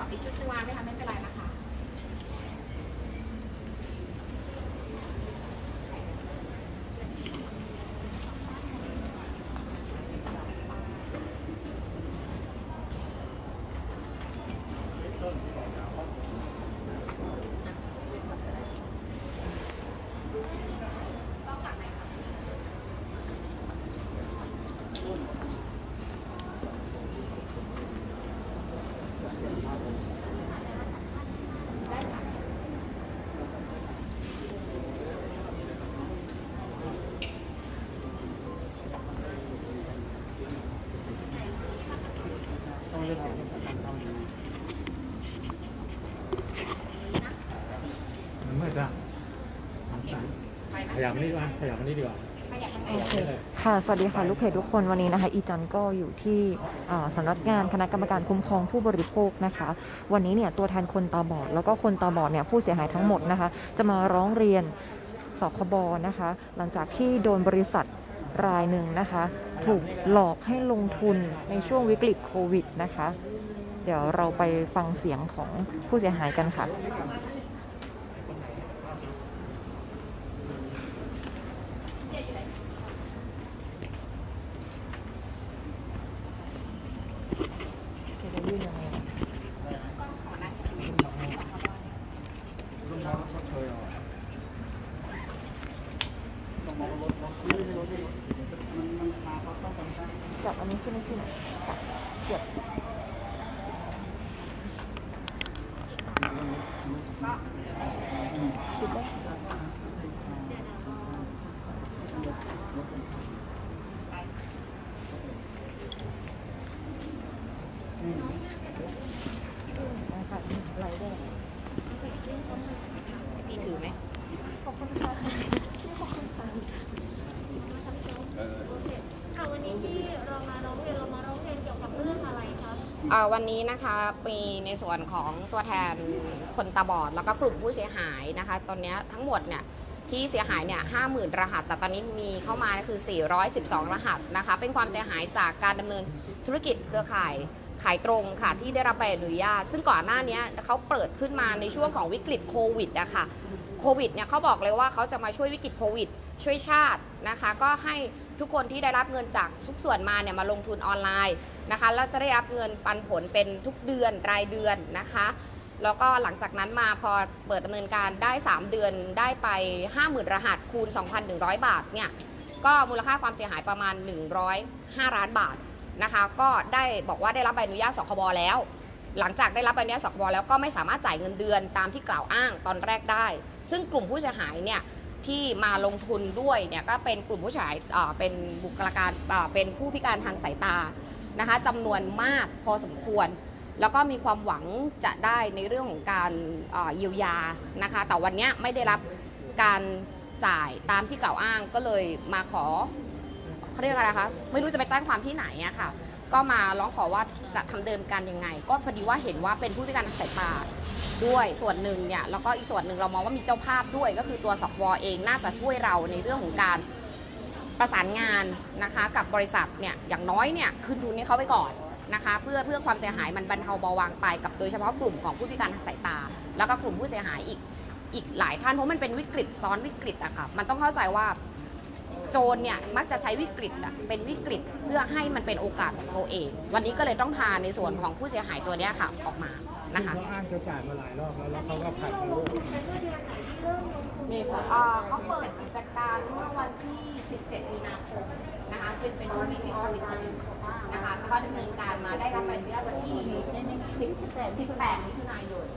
สอบอีกชุดนึงวางไหมคะไม่เป็นไรนะคะ ต้องตัดไหนคะ ได้ค่ะ ต้องเลือกเป็นประกันต้องดีมันมืดอะ ไปไหม ขยับมานี่ดีกว่าขยับมานี่ดีกว่าขยับข้างในขยับนี่เลยค่ะ สวัสดีค่ะ ลูกเพจทุกคนวันนี้นะคะ อีจันก็อยู่ที่อ่าสำนักงานคณะกรรมการคุ้มครองผู้บริโภคนะคะ วันนี้เนี่ยตัวแทนคนตาบอด แล้วก็คนตาบอดเนี่ยผู้เสียหายทั้งหมดนะคะ จะมาร้องเรียนสคบนะคะ หลังจากที่โดนบริษัทรายหนึ่งนะคะ ถูกหลอกให้ลงทุนในช่วงวิกฤตโควิดนะคะ เดี๋ยวเราไปฟังเสียงของผู้เสียหายกันค่ะจะยื่นยังไง ขอนัดสื่อ จับอันนี้ขึ้นไม่ขึ้นจับเก็บ คิดได้นะคะมีอะไรด้วย พี่ถือไหม ขอบคุณค่ะขอบคุณค่ะ ค่ะวันนี้ที่เรามาร้องเรียนเรามาร้องเรียนเกี่ยวกับเรื่องอะไรคะ เอ่อ วันนี้นะคะมีในส่วนของตัวแทนคนตาบอดแล้วก็กลุ่มผู้เสียหายนะคะ ตอนนี้ทั้งหมดเนี่ยที่เสียหายเนี่ยห้าหมื่นรหัส แต่ตอนนี้มีเข้ามาคือ 412 รหัสนะคะ เป็นความเสียหายจากการดำเนินธุรกิจเครือข่ายขายตรงค่ะที่ได้รับใบอนุญาต ซึ่งก่อนหน้านี้เขาเปิดขึ้นมาในช่วงของวิกฤตโควิดอะคะโควิดเนี่ยเขาบอกเลยว่าเขาจะมาช่วยวิกฤตโควิด ช่วยชาตินะคะ ก็ให้ทุกคนที่ได้รับเงินจากทุกส่วนมาเนี่ยมาลงทุนออนไลน์ นะคะแล้วจะได้รับเงินปันผลเป็นทุกเดือนรายเดือนนะคะ แล้วก็หลังจากนั้นมาพอเปิดดำเนินการได้ 3 เดือนได้ไป 50,000 รหัสคูณ 2,100 บาทเนี่ยก็มูลค่าความเสียหายประมาณ 105 ล้านบาทนะคะก็ได้บอกว่าได้รับใบอนุญาตสคบแล้ว หลังจากได้รับใบอนุญาตสคบแล้วก็ไม่สามารถจ่ายเงินเดือนตามที่กล่าวอ้างตอนแรกได้ ซึ่งกลุ่มผู้เสียหายเนี่ยที่มาลงทุนด้วยเนี่ยก็เป็นกลุ่มผู้เสียหายเป็นบุคลากรเป็นผู้พิการทางสายตา นะคะจำนวนมากพอสมควร แล้วก็มีความหวังจะได้ในเรื่องของการเยียวยานะคะ แต่วันนี้ไม่ได้รับการจ่ายตามที่กล่าวอ้างก็เลยมาขอเขาเรียกอะไรคะไม่รู้จะไปแจ้งความที่ไหนอะค่ะ ก็มาร้องขอว่าจะทำเดินการยังไง ก็พอดีว่าเห็นว่าเป็นผู้พิการทางสายตาด้วยส่วนหนึ่งเนี่ยแล้วก็อีกส่วนหนึ่งเรามองว่ามีเจ้าภาพด้วย ก็คือตัวสควเองน่าจะช่วยเราในเรื่องของการ ประสานงานนะคะกับบริษัทเนี่ยอย่างน้อยเนี่ยคืนทุนให้เขาไปก่อนนะคะเพื่อเพื่อความเสียหายมันบรรเทาเบาบางไปกับโดยเฉพาะกลุ่มของผู้พิการทางสายตา แล้วก็กลุ่มผู้เสียหายอีกอีกหลายท่านเพราะมันเป็นวิกฤตซ้อนวิกฤตอะค่ะมันต้องเข้าใจว่าโจรเนี่ยมักจะใช้วิกฤตอะเป็นวิกฤตเพื่อให้มันเป็นโอกาสของตัวเอง วันนี้ก็เลยต้องพาในส่วนของผู้เสียหายตัวเนี้ยค่ะออกมานะคะเขาอ้างจะจ่ายมาหลายรอบแล้วแล้วเขาก็ผัดมาลงทุนในเมื่อเดือนไหนที่เริ่มลงทุนเมษาอ่าเขาเปิดกิจการเมื่อวันที่ 17 มีนาคมนะคะซึ่งเป็นช่วงวิกฤตโควิดพอดีนะคะแล้วก็ดำเนินการมาได้รับใบอนุญาตวันที่10 18มิถุนายน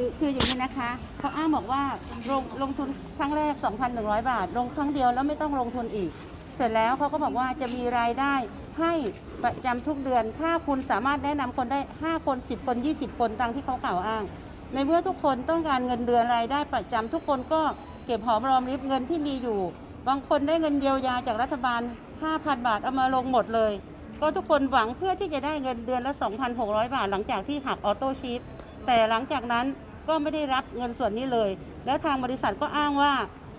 ือคืออย่างนี้นะคะเขาอ้างบอกว่าลงลงทุนครั้งแรก 2,100 บาท ลงครั้งเดียวแล้วไม่ต้องลงทุนอีก เสร็จแล้วเขาก็บอกว่าจะมีรายได้ให้ประจำทุกเดือน ถ้าคุณสามารถแนะนำคนได้ 5 คน 10 คน 20 คนตามที่เขากล่าวอ้าง ในเมื่อทุกคนต้องการเงินเดือนรายได้ประจำทุกคนก็เก็บหอมรอมริบเงินที่มีอยู่ บางคนได้เงินเยียวยาจากรัฐบาล 5,000 บาทเอามาลงหมดเลย ก็ทุกคนหวังเพื่อที่จะได้เงินเดือนละ 2,600 บาทหลังจากที่หักออโต้ชิปแต่หลังจากนั้น ก็ไม่ได้รับเงินส่วนนี้เลย และทางบริษัทก็อ้างว่า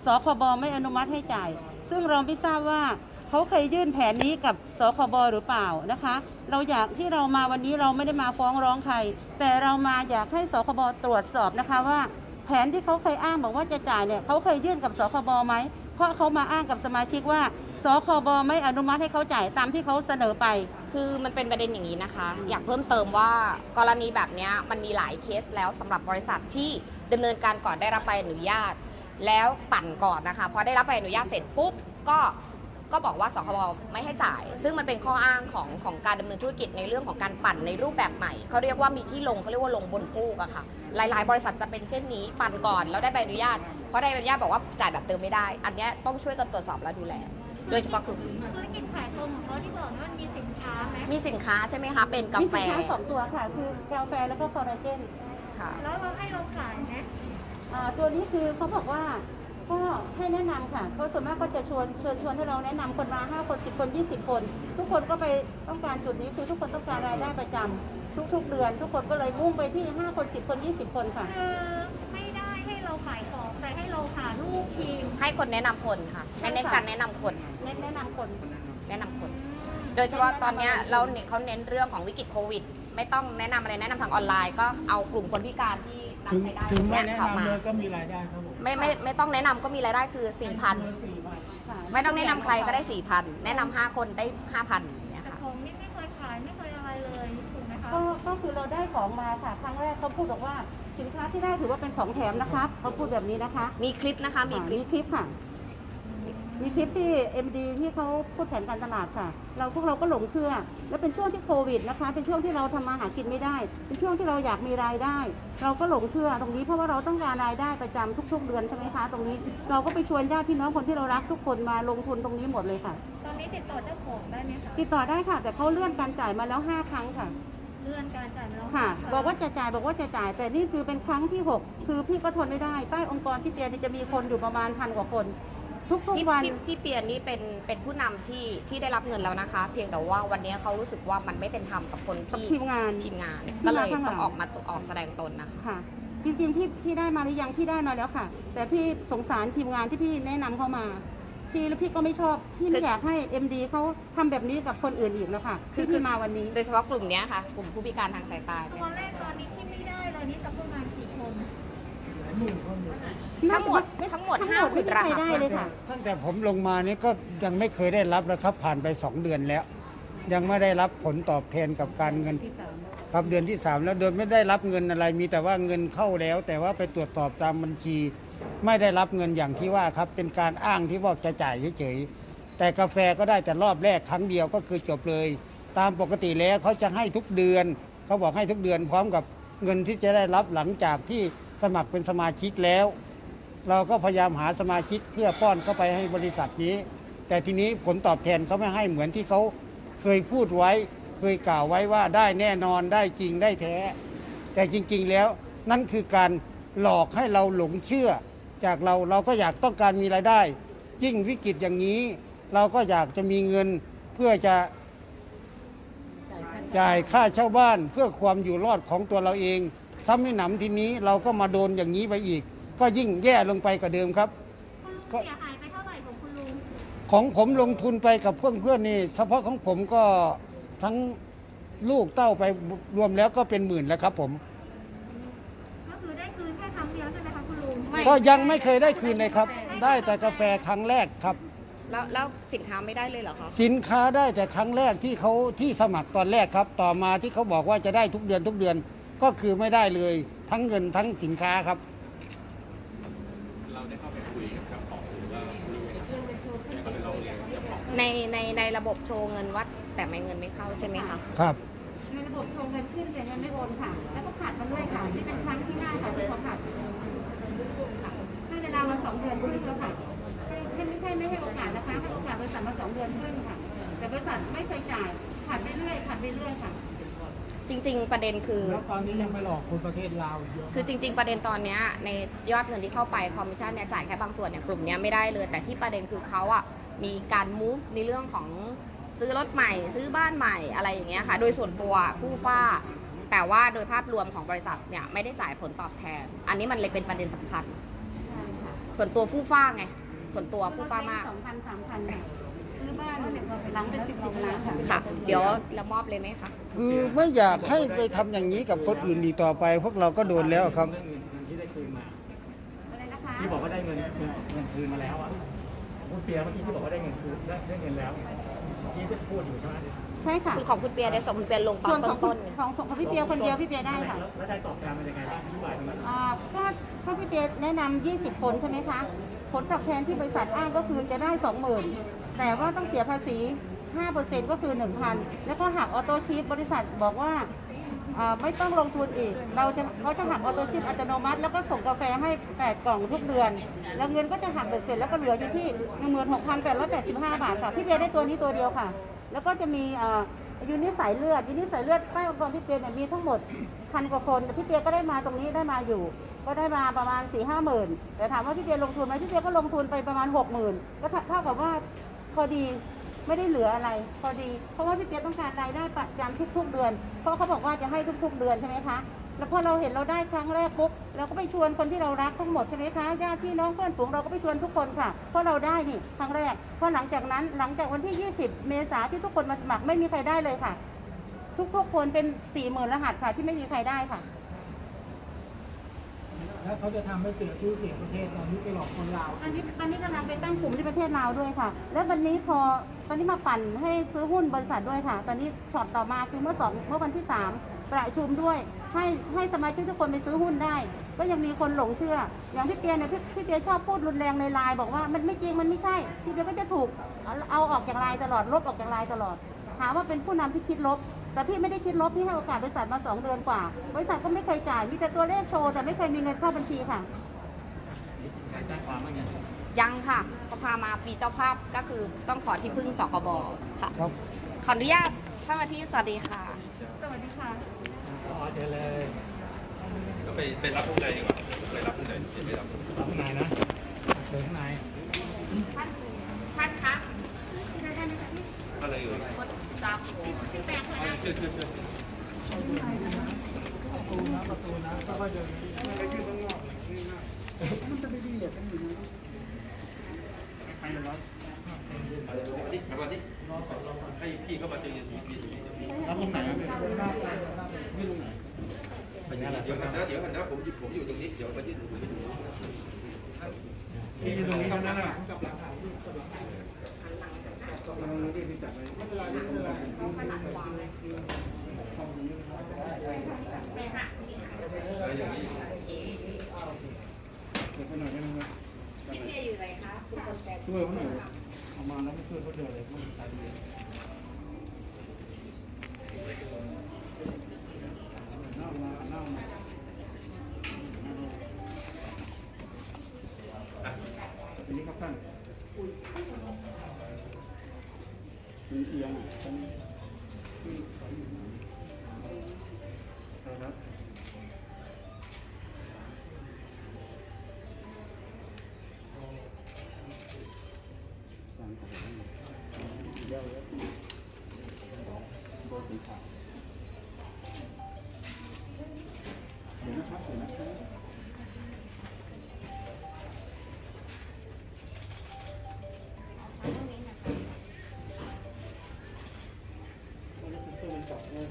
สคบไม่อนุมัติให้จ่าย ซึ่งเราไม่ทราบว่าเขาเคยยื่นแผนนี้กับสคบหรือเปล่านะคะ เราอยากที่เรามาวันนี้เราไม่ได้มาฟ้องร้องใคร แต่เรามาอยากให้สคบตรวจสอบนะคะว่า แผนที่เขาเคยอ้างบอกว่าจะจ่ายเนี่ยเขาเคยยื่นกับสคบไหมเพราะเขามาอ้างกับสมาชิกว่าสคบไม่อนุมัติให้เขาจ่ายตามที่เขาเสนอไป คือมันเป็นประเด็นอย่างนี้นะคะ อยากเพิ่มเติมว่ากรณีแบบนี้มันมีหลายเคสแล้วสำหรับบริษัทที่ดำเนินการก่อนได้รับใบอนุญาต แล้วปั่นก่อนนะคะพอได้รับใบอนุญาตเสร็จปุ๊บก็ก็บอกว่าสคบไม่ให้จ่าย ซึ่งมันเป็นข้ออ้างของของการดำเนินธุรกิจในเรื่องของการปั่นในรูปแบบใหม่เขาเรียกว่ามีที่ลงเขาเรียกว่าลงบนฟูกอะค่ะ หลาย ๆ บริษัทจะเป็นเช่นนี้ปั่นก่อนแล้วได้ใบอนุญาตเพราะได้ใบอนุญาตบอกว่าจ่ายแบบเติมไม่ได้ อันนี้ต้องช่วยกันตรวจสอบและดูแล โดยเฉพาะกลุ่มนี้ธุรกิจขาย มมีสินค้าใช่ไหมคะ เป็นกามีแฟสินค้าสองตัวค่ะ คือกาแฟแล้วก็คอลลาเจนค่ะ แล้วเราให้เราขายไหมอ่าตัวนี้คือเขาบอกว่าก็ให้แนะนำค่ะเขาส่วนมากก็จะชวนชวนชวนให้เราแนะนำคนมา5คน10คน20คน ทุกคนก็ไปต้องการจุดนี้คือทุกคนต้องการรายได้ประจำทุกๆเดือน ทุกคนก็เลยมุ่งไปที่5คน10คน20คนค่ะ คือไม่ได้ให้เราขายของแต่ให้เราหาลูกทีมให้คนแนะนำคนค่ะใช่เน้นค่ะการแนะนำคนแนะแนะนำคน แนะนำคน โดยเฉพาะตอนเนี้ยเราเนี่ยเขาเน้นเรื่องของวิกฤตโควิด ไม่ต้องแนะนำอะไรแนะนำทางออนไลน์ ก็เอากลุ่มคนพิการที่รับถึงรายได้ถึงไม่เยแนะเข้านำมาเลยก็มีรายได้ครับผมไม่ไม่ไม่ต้องแนะนำก็มีรายได้คือ4,000ค่ะไม่ต้องแนะนำใครก็ได้4,000แนะนำ5คนได้5,000เนี่ยแต่ค่ะ ของนี่ไม่เคยขายไม่เคยอะไรเลยถูกไหมคะก็ก็คือเราได้ของมาค่ะ ครั้งแรกเขาพูดบอกว่าสินค้าที่ได้ถือว่าเป็นของแถมนะครับเขาพูดแบบนี้นะคะมีคลิปนะคะมีอ่าคลิมีปคลิปค่ะ มีคลิปที่ MD ที่เขาพูดแผนการตลาดค่ะ เราพวกเราก็หลงเชื่อ แล้วเป็นช่วงที่โควิดนะคะ เป็นช่วงที่เราทำมาหากินไม่ได้ เป็นช่วงที่เราอยากมีรายได้ เราก็หลงเชื่อตรงนี้เพราะว่าเราต้องการรายได้ประจำทุก ๆ เดือนใช่ไหมคะ ตรงนี้เราก็ไปชวนญาติพี่น้องคนที่เรารักทุกคนมาลงทุนตรงนี้หมดเลยค่ะ ตอนนี้ติดต่อเจ้าของได้ไหมคะติดต่อได้ค่ะ แต่เขาเลื่อนการจ่ายมาแล้ว 5 ครั้งค่ะเลื่อนการจ่ายมาแล้วค่ะห้าบอกว่าจะจ่ายบอกว่าจะจ่าย แต่นี่คือเป็นครั้งที่ 6 คือพี่ก็ทนไม่ได้ใต้องค์กรพี่เปียนี่จะมีคนอยู่ประมาณพันกว่าคน ทุกพี่ๆวัน พี่พี่เปียนนี่เป็นเป็นผู้นำที่ที่ได้รับเงินแล้วนะคะ เพียงแต่ว่าวันนี้เขารู้สึกว่ามันไม่เป็นธรรมกับคนกับที่ทีมงาน ทีมงาน ที่ก็เลยมาข้างหลัต้องงออกมาออกแสดงตนนะคะ ค่ะ จริงๆพี่พี่ได้มาหรือยังพี่ได้มาแล้วค่ะ แต่พี่สงสารทีมงานที่พี่แนะนำเข้ามาพี่แล้วพี่ก็ไม่ชอบพี่คืไม่ออยากให้ MD เขาทำแบบนี้กับคนอื่นอีกแล้วค่ะคือที่คือ พี่มาวันนี้ โดยเฉพาะกลุ่มเนี้ยค่ะ กลุ่มผู้พิการทางสายตาตัเนี่วยแรกตอนนี้ที่ไม่ได้เลยนี่สักประมาณกี่คน ทั้งหมดทั้งหมดห้าหมื่นรใครหัสได้เลยค่ะ ตั้งแต่ผมลงมานี่ก็ยังไม่เคยได้รับนะครับ ผ่านไป 2 เดือนแล้ว ยังไม่ได้รับผลตอบแทนกับการเงิน ครับเดือนที่ 3 แล้วโดยไม่ได้รับเงินอะไรมีแต่ว่าเงินเข้าแล้ว แต่ว่าไปตรวจสอบตามบัญชี ไม่ได้รับเงินอย่างที่ว่าครับ เป็นการอ้างที่บอกจะจ่ายเฉยๆแต่กาแฟก็ได้แต่รอบแรกครั้งเดียวก็คือจบเลย ตามปกติแล้วเขาจะให้ทุกเดือนเขาบอกให้ทุกเดือนพร้อมกับเงินที่จะได้รับหลังจากที่สมัครเป็นสมาชิกแล้ว เราก็พยายามหาสมาชิกเพื่อป้อนเข้าไปให้บริษัทนี้ แต่ทีนี้ผลตอบแทนเขาไม่ให้เหมือนที่เขาเคยพูดไว้ เคยกล่าวไว้ว่าได้แน่นอนได้จริงได้แท้ แต่จริงๆแล้วนั่นคือการหลอกให้เราหลงเชื่อ จากเราเราก็อยากต้องการมีรายได้ยิ่งวิกฤตอย่างนี้ เราก็อยากจะมีเงินเพื่อจะจ่ายค่าเช่าบ้านเพื่อความอยู่รอดของตัวเราเองซ้ำไม่หนำทีนี้เราก็มาโดนอย่างนี้ไปอีก ก็ยิ่งแย่ลงไปกว่าเดิมครับคุณลุงเสียหายไปเท่าไหร่ของคุณลุงของผมลงทุนไปกับเพื่อนๆนี่ เฉพาะของผมก็ทั้งลูกเต้าไปรวมแล้วก็เป็นหมื่นแล้วครับผม ก็คือได้คืนแค่ครั้งเดียวใช่ไหมคะคุณลุงไม่ ก็ยังไม่เคยได้คืนเลยครับ ได้แต่กาแฟครั้งแรกครับ แล้วแล้วสินค้าไม่ได้เลยเหรอคะ สินค้าได้แต่ครั้งแรกที่เขาที่สมัครตอนแรกครับ ต่อมาที่เขาบอกว่าจะได้ทุกเดือนทุกเดือนก็คือไม่ได้เลย ทั้งเงินทั้งสินค้าครับ ในในในระบบโชว์เงินวัด แต่ไม่เงินไม่เข้าใช่ไหมคะครับ ในระบบโทรเงินขึ้นแต่เงินไม่โอนค่ะ แล้วก็ขาดมาเรื่อยค่ะนี่เป็นครั้งที่ห้าค่ะที่เขาขาดให้เวลามาสองเดือนครึ่งแล้วค่ะให้ไม่ใช่ไม่ให้โอกาสนะคะให้โอกาสบริษัทมาสองเดือนครึ่งค่ะ แต่บริษัทไม่เคยจ่ายขาดไปเรื่อยขาดไปเรื่อยค่ะ จริง ๆ ประเด็นคือ แล้วตอนนี้ยังไม่หลอกคนประเทศลาวอีกเยอะคือจริง ๆ ประเด็นตอนเนี้ยในยอดเงินที่เข้าไปคอมมิชชั่นเนี่ยจ่ายแค่บางส่วนเนี่ยกลุ่มเนี้ยไม่ได้เลย แต่ที่ประเด็นคือเขาอะ มีการ move ในเรื่องของซื้อรถใหม่ ซื้อบ้านใหม่อะไรอย่างเงี้ยค่ะ โดยส่วนตัวฟู่ฟ้า แต่ว่าโดยภาพรวมของบริษัทเนี่ยไม่ได้จ่ายผลตอบแทน อันนี้มันเลยเป็นประเด็นสำคัญ ส่วนตัวฟู่ฟ้าไง ส่วนตัวฟู่ฟ้ามาก สองพันสามพันค่ะซื้อบ้านหลังเป็นสิบสิบล้านค่ะค่ะ เดี๋ยวเรามอบเลยไหมคะ คือไม่อยากให้ไปทำอย่างนี้กับคนอื่นอีกต่อไป พวกเราก็โดนแล้วครับ เรื่องเงินเงินที่ได้คืนมา อะไรนะคะ ที่บอกว่าได้เงินเงินเงินคืนมาแล้วอะ พูดเปียเมื่อกี้ที่บอกว่าได้เงินคืนได้ได้เงินแล้วเมื่อกี้ที่พูดอยู่ใช่ไหมใช่ค่ะคุณของคุณเปียเดี๋ยวส่งคุณเปียลงตอส่วนนของต้นๆเนี่ยของของพี่เปียคนเดียวพี่เปียได้ค่ะ แล้วแล้วได้ตอบแทนมันยังไงบ้างอธิบายตรงนั้นอ่าถ้าถ้าพี่เปียแนะนำ 20 คนใช่ไหมคะ ผลตอบแทนที่บริษัทอ้างก็คือจะได้ 20,000 แต่ว่าต้องเสียภาษี 5%ก็คือ 1,000 แล้วก็หักออโต้ชิปบริษัทบอกว่า อ่าไม่ต้องลงทุนอีก เราจะเขาจะหักออโต้ชิปอัตโนมัติ แล้วก็ส่งกาแฟให้ 8 กล่องทุกเดือน แล้วเงินก็จะหักเบ็ดเสร็จแล้วก็เหลืออยู่ที่ 16,885 บาทค่ะพี่เปียได้ตัวนี้ตัวเดียวค่ะ แล้วก็จะมีอ่ายูนิสายเลือดยูนิสายเลือดใต้องค์กรพี่เปียเนี่ยมีทั้งหมดพันกว่าคนพี่เปียก็ได้มาตรงนี้ได้มาอยู่ ก็ได้มาประมาณ4ี่ห้าหมื่นแต่ถามว่าพี่เปียลงทุนไหมพี่เปียก็ลงทุนไปประมาณหกหมื่นก็เท่ากับว่าพอดี ไม่ได้เหลืออะไรพอดี เพราะว่าพี่เปียต้องการรายได้ประจำทุกๆเดือน เพราะเขาบอกว่าจะให้ทุกๆเดือนใช่ไหมคะแล้วพอเราเห็นเราได้ครั้งแรกปุ๊บเราก็ไปชวนคนที่เรารักทั้งหมดใช่ไหมคะญาติพี่น้องเพื่อนฝูงเราก็ไปชวนทุกคนค่ะ เพราะเราได้นี่ครั้งแรกพอหลังจากนั้นหลังจากวันที่ 20 เมษาที่ทุกคนมาสมัครไม่มีใครได้เลยค่ะ ทุกๆคนเป็น4ี่หมื่นรหัสค่ะที่ไม่มีใครได้ค่ะ แล้วเขาจะทำให้เสียชื่อเสียงประเทศตอนนี้ไปหลอกคนลาวตอนนี้ตอนนี้กำลังไปตั้งกลุ่มที่ประเทศลาวด้วยค่ะ แล้วตอนนี้พอตอนนี้มาปั่นให้ซื้อหุ้นบริษัทด้วยค่ะ ตอนนี้ช็อตต่อมาคือเมื่อสองเมื่อวันที่สามประชุมด้วย ให้ให้สมาชิกทุกคนไปซื้อหุ้นได้ ก็ยังมีคนหลงเชื่อ อย่างพี่เปียเนี่ยพี่พี่เปียชอบพูดรุนแรงในไลน์บอกว่ามันไม่จริงมันไม่ใช่พี่เปียก็จะถูกเอาเอาออกจากไลน์ตลอดลบออกจากไลน์ตลอดหาว่าเป็นผู้นำที่คิดลบ แต่พี่ไม่ได้คิดลบพี่ให้โอกาสบริษัทมาสองเดือนกว่า บริษัทก็ไม่เคยจ่ายมีแต่ตัวเลขโชว์แต่ไม่เคยมีเงินเข้าบัญชีค่ะ แจ้งความว่าไงยังค่ะก็พามาปีเจ้าภาพก็คือต้องขอที่พึ่งสคบค่ะ ครับ ขออนุญาตท่านอาทิตย์สวัสดีค่ะ สวัสดีค่ะขอเชิญเลยก็ไปไปรับผู้ใดดีกว่าไปรับผู้ใดไปรับผู้ใดรับข้างในนะเชิญข้างในท่านท่านคะอะไรอยู่ กด จับชื่อชื่อชื่อไปเลยรับอะไรมาดิมาดิให้พี่เขามาเจอพี่พี่รับตรงไหนครับพี่ไม่ตรงไหนเป็นไงล่ะเดี๋ยวนะเดี๋ยวนะผมผมอยู่ตรงนี้เดี๋ยวมายื่นผมยื่นพี่อยู่ตรงนี้เท่านั้นแหละอะไรอย่างนี้พี่เมียอยู่ไหนคะ ช่วยเขาหน่อยเอามาแล้วไม่ช่วยเขาเดินเลยไม่ใช่เลย Thank you.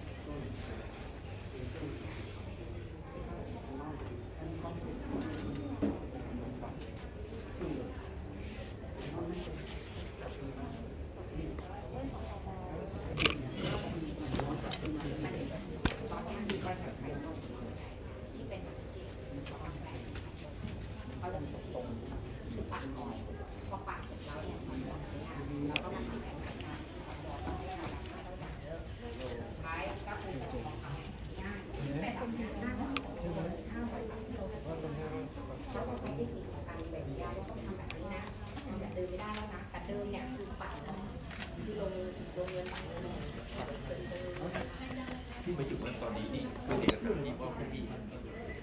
ที่มาถึงว่าตอนนี้นี่คือเอกสารที่มอบพี่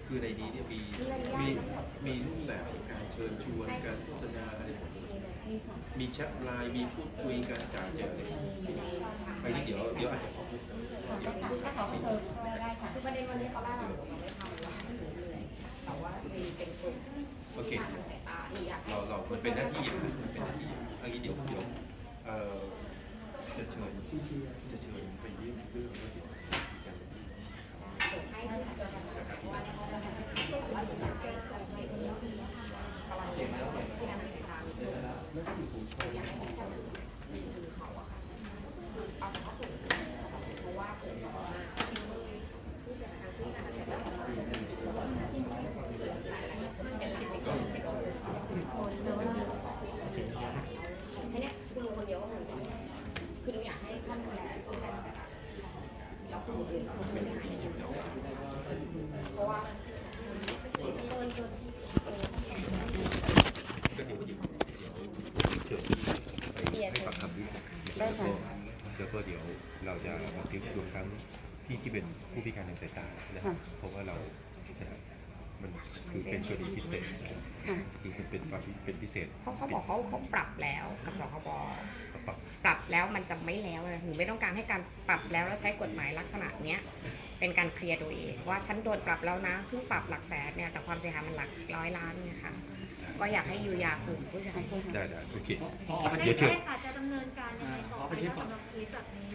คือในนี้เนี่ยมีมีมีรูปแบบการเชิญชวนการโฆษณาอะไรหมดเลยมีแชทไลน์มีพูดคุยการจ่ายเจออะไปที่เดี๋ยวเดี๋ยวอาจจะขอพูดเดี๋ยวพูดสักขอพูได้คือประเด็นวันนี้เขาเล่าเราไม่ทำแล้วเหนื่อยแต่ว่ามีเป็นกลุ่มโอเคเราเราเป็นหน้าที่อย่างนั้เป็นหน้าที่อย่างนี้เดี๋ยวเดี๋ยวเอ่อ จะเชิญจะเชิญไปยื่นเรื่องแล้วเดี๋ยวคุยกันให้ผู้เจอกันเพราะว่แต่ว่าอยากให้คนช่วยกรณีที่ทางสายตาอยากให้คนอื่นคือเขาอะค่ะคือเอาเฉพาะกลุ่มเพราะว่าเกิดก่อนหน้าผู้เสียหายทางที่อาจจะเสร็จแล้วที่มันเกิดหลายหลายเป็นหลักสิบคนสิบคนเดินมันมีสองแค่เนี้ยคุณลุงคนเดียวก็คงจะคือหนูอยากให้ท่านดูแลดูแลแต่ละแล้วกลุ่มอื่นคือผู้เสียหายเนี่ยยังไม่ทราบเพราะว่าเกินจน ก็เดี๋ยวเดี๋ยวเดี๋ยวเชิญพี่ไปให้ปากคำด้วยแล้วก็แล้วก็เดี๋ยวเราจะบันทึกรวมทั้งพี่ที่เป็นผู้พิการทางสายตานะครับเพราะว่าเรานะครับมันคือเป็นกรณีพิเศษนะครับ คือมันเป็นความเป็นพิเศษเขาเขาบอกเขาเขาปรับแล้วกับสคบปรับปรับแล้วมันจะไม่แล้วเลยหนูไม่ต้องการให้การปรับแล้วแล้วใช้กฎหมายลักษณะเนี้ยเป็นการเคลียร์ตัวเองว่าฉันโดนปรับแล้วนะซึ่งปรับหลักแสนเนี่ยแต่ความเสียหายมันหลักร้อยล้านเนี่ยค่ะก็อยากให้ยูยากลุ่มผู้เสียหายได้ได้โอเคพอเดี๋ยวเชิญแรกอาจจะดำเนินการยังไงต่อไปสำหรับเคสแบบนี้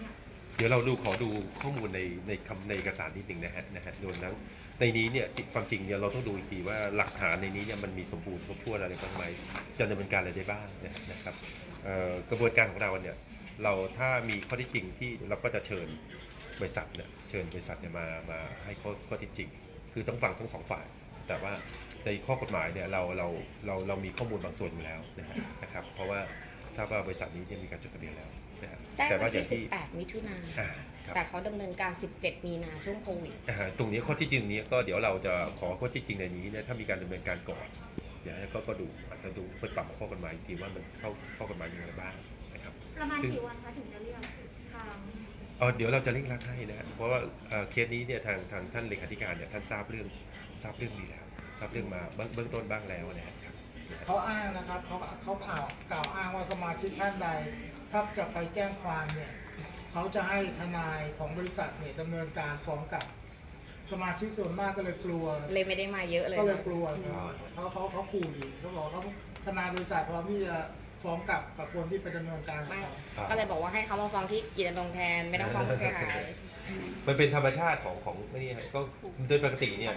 เดี๋ยวเราดูขอดูข้อมูลในในคำในเอกสารนิดหนึ่งนะฮะนะฮะโดนทั้งในนี้เนี่ยความจริงเนี่ยเราต้องดูอีกทีว่าหลักฐานในนี้เนี่ยมันมีสมบูรณ์ครบถ้วนอะไรบ้างไหมจะดำเนินการอะไรได้บ้างนะนะครับกระบวนการของเราเนี่ยเราถ้ามีข้อที่จริงที่เราก็จะเชิญบริษัทเนี่ยเชิญบริษัทเนี่ยมามาให้ข้อข้อที่จริง คือต้องฟังทั้งสองฝ่าย แต่ว่าในข้อกฎหมายเนี่ยเราเราเราเรามีข้อมูลบางส่วนอยู่แล้วนะครับ เพราะว่า ถ้าว่าบริษัทนี้เนี่ยมีการจดทะเบียนแล้วนะครับได้แต่วัว่านอย่างที่ที่18 มิถุนา อ่าครับ แต่เขาดำเนินการ 17 มีนาช่วงโควิด อ่าตรงนี้ข้อที่จริงนี้ก็เดี๋ยวเราจะขอข้อที่จริงในนี้เนี่ยถ้ามีการดำเนินการก่อนเดี๋ยวให้ก็ก็ดูอาจจะดูไปปรับข้อกฎหมายอีกทีว่ามันเข้าข้อกฎหมายยังไงบ้างนะครับ ประมาณซึ่ง กี่วันคะถึงจะเรียกทาง เออเดี๋ยวเราจะเร่งรัดให้นะฮะเพราะว่าเอ่อเคสนี้เนี่ยทางทางท่านเลขาธิการเนี่ยท่านทราบเรื่องทราบเรื่องดีแล้วทราบเรื่องมาเบื้องเบื้องต้นบ้างแล้วนะครับนะครับ เขาอ้างนะครับเขาเขากล่าวกล่าวอ้างว่าสมาชิกท่านใด ถ้าจะไปแจ้งความเนี่ยเขาจะให้ทนายของบริษัทเนี่ยดำเนินการฟ้องกลับ สมาชิกส่วนมากก็เลยกลัว เลยไม่ได้มาเยอะเลยก็เลยกลัวครับเขาเขาเขาขู่อยู่เขาบอกเขาทนายบริษัทพร้อมที่จะฟ้องกลับกับคนที่ไปดำเนินการกับไม่เขาก็เลยบอกว่าให้เขามาฟ้องที่กิจการแทนไม่ต้องฟ้องผู้เสียหาย มันเป็นธรรมชาติของของไม่นี่ฮะก็โดยปกติเนี่ย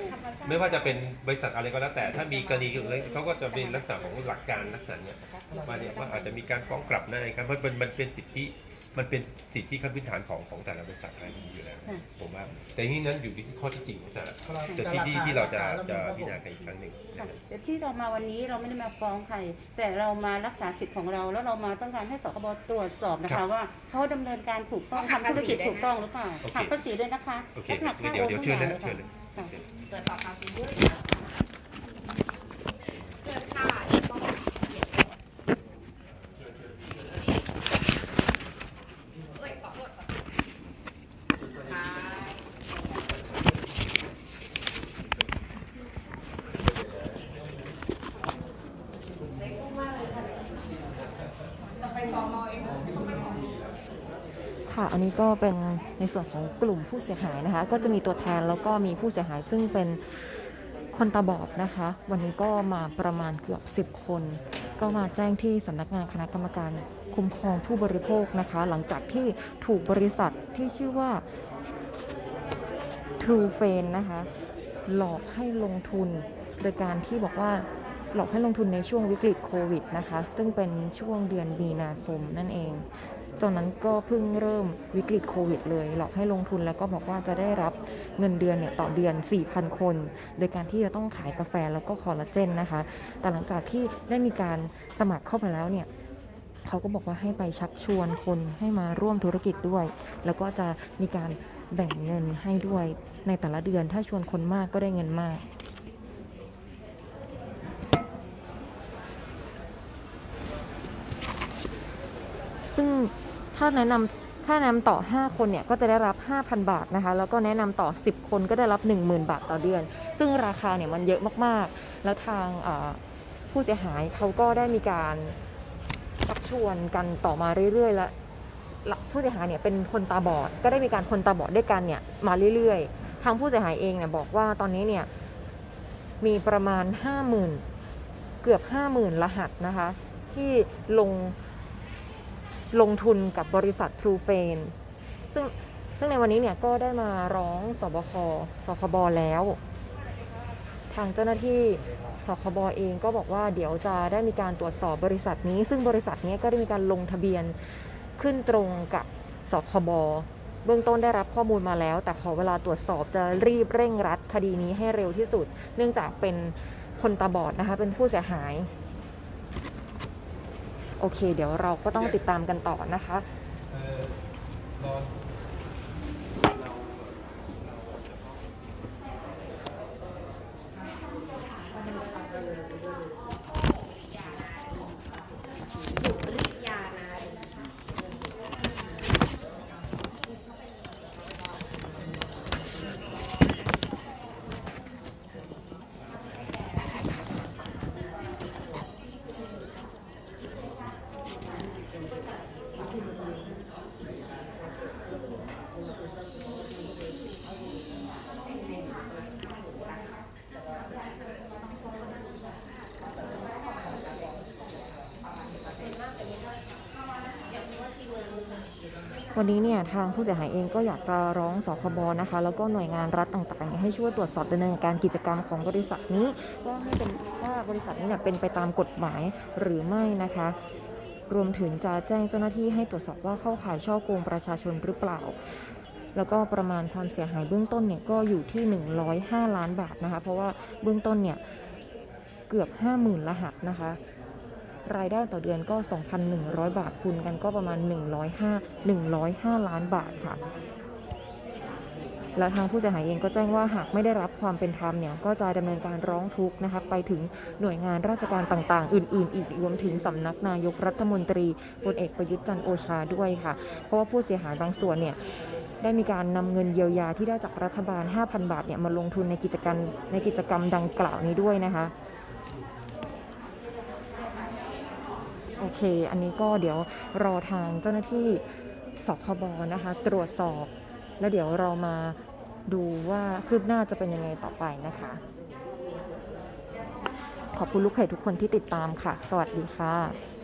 ไม่ว่าจะเป็นบริษัทอะไรก็แล้วแต่ ถ้ามีกรณีอะไรเขาก็จะเป็นลักษณะของหลักการลักษณะเนี้ยว่าเนี่ยว่าอาจจะมีการฟ้องกลับนะอะไรครับเพราะมันมันเป็นสิทธิ มันเป็นสิทธิขั้นพื้นฐานของของแต่ละบริษัทอะไรนี้อยู่แล้วผมว่า แต่ที่นั้นอยู่ที่ข้อที่จริงของแต่ละแต่ที่ที่ที่เราจะจะพิจารณากันอีกครั้งหนึ่งนะค่ะฮะ แต่ที่เรามาวันนี้เราไม่ได้มาฟ้องใคร แต่เรามารักษาสิทธิ์ของเรา แล้วเรามาต้องการให้สคบตรวจสอบนะครัคะ บว่าเขาดำเนินการถูกต้องหักทำธุรกิจภาษีด้วยนะถูกต้องหรือเปล่าโอเค หักภาษีด้วยนะคะโอเคและหักค่าเดี๋ยวเดี๋ยวเชิญเลยโอนนะเชิญเลย ค่ะ เชิญเกิดต่อภาษีด้วยเกิดค่ะต้องเอ้ยขอโทษขอโทษค่ะเล็กมากเลยค่ะจะไปสอนอเองต้องไปสอนอ ค่ะ อันนี้ก็เป็นในส่วนของกลุ่มผู้เสียหายนะคะ ก็จะมีตัวแทนแล้วก็มีผู้เสียหายซึ่งเป็นคนตาบอดนะคะ วันนี้ก็มาประมาณเกือบ 10 คน ก็มาแจ้งที่สำนักงานคณะกรรมการคุ้มครองผู้บริโภคนะคะ หลังจากที่ถูกบริษัทที่ชื่อว่า True f r i e n นะคะ หลอกให้ลงทุนโดยการที่บอกว่าหลอกให้ลงทุนในช่วงวิกฤตโควิดนะคะ ซึ่งเป็นช่วงเดือนมีนาคมนั่นเอง ตอนนั้นก็เพิ่งเริ่มวิกฤตโควิดเลย หลอกให้ลงทุนแล้วก็บอกว่าจะได้รับเงินเดือนเนี่ยต่อเดือน 4,000 คน โดยการที่จะต้องขายกาแฟแล้วก็คอลลาเจนนะคะ แต่หลังจากที่ได้มีการสมัครเข้าไปแล้วเนี่ยเขาก็บอกว่าให้ไปชักชวนคนให้มาร่วมธุรกิจด้วย แล้วก็จะมีการแบ่งเงินให้ด้วยในแต่ละเดือน ถ้าชวนคนมากก็ได้เงินมาก ซึ่ง ถ้าแนะนำถ้าแนะนำต่อ 5 คนเนี่ยก็จะได้รับ 5,000 บาทนะคะ แล้วก็แนะนำต่อ 10 คนก็ได้รับ 10,000 บาทต่อเดือน ซึ่งราคาเนี่ยมันเยอะมากๆ แล้วทางผู้เสียหายเขาก็ได้มีการชักชวนกันต่อมาเรื่อยๆ และผู้เสียหายเนี่ยเป็นคนตาบอด ก็ได้มีการคนตาบอดด้วยกันเนี่ยมาเรื่อยๆ ทางผู้เสียหายเองเนี่ยบอกว่าตอนนี้เนี่ยมีประมาณ 50,000 เกือบ 50,000 รหัสนะคะที่ลง ลงทุนกับบริษัท True f a n ซึ่งซึ่งในวันนี้เนี่ยก็ได้มาร้องสบคสคบแล้ว ทางเจ้าหน้าที่สคบเองก็บอกว่าเดี๋ยวจะได้มีการตรวจสอบบริษัทนี้ ซึ่งบริษัทนี้ก็ได้มีการลงทะเบียนขึ้นตรงกับสคบเบื้องต้นได้รับข้อมูลมาแล้ว แต่ขอเวลาตรวจสอบจะรีบเร่งรัดคดีนี้ให้เร็วที่สุด เนื่องจากเป็นคนตาบอดนะคะเป็นผู้เสียหาย เค เดี๋ยวเราก็ต้องติดตามกันต่อนะคะ วันนี้เนี่ยทางผู้เสียหายเองก็อยากจะร้องสคบนะคะ แล้วก็หน่วยงานรัฐต่างๆ ให้ช่วยตรวจสอบดำเนินการกิจกรรมของบริษัทนี้ว่าให้เป็นว่าบริษัทนี้เนี่ยเป็นไปตามกฎหมายหรือไม่นะคะ รวมถึงจะแจ้งเจ้าหน้าที่ให้ตรวจสอบว่าเข้าข่ายช่อโกงประชาชนหรือเปล่า แล้วก็ประมาณความเสียหายเบื้องต้นเนี่ยก็อยู่ที่ 105 ล้านบาทนะคะ เพราะว่าเบื้องต้นเนี่ยเกือบ 50,000รหัสนะคะ รายได้ต่อเดือนก็ 2,100 บาทคูณกันก็ประมาณ 105 105 ล้านบาทค่ะ แล้วทางผู้เสียหายเองก็แจ้งว่าหากไม่ได้รับความเป็นธรรมเนี่ยก็จะดำเนินการร้องทุกข์นะคะไปถึงหน่วยงานราชการต่างๆ อื่น ๆ อีกรวมถึงสำนักนายกรัฐมนตรีพลเอกประยุทธ์จันโอชาด้วยค่ะ เพราะว่าผู้เสียหายบางส่วนเนี่ยได้มีการนำเงินเยียวยาที่ได้จากรัฐบาล 5,000 บาทเนี่ยมาลงทุนในกิจกรรมในกิจกรรมดังกล่าวนี้ด้วยนะคะ โอเค อันนี้ก็เดี๋ยวรอทางเจ้าหน้าที่สคบนะคะ ตรวจสอบ แล้วเดี๋ยวเรามาดูว่าคืบหน้าจะเป็นยังไงต่อไปนะคะ ขอบคุณลูกเพจทุกคนที่ติดตามค่ะ สวัสดีค่ะ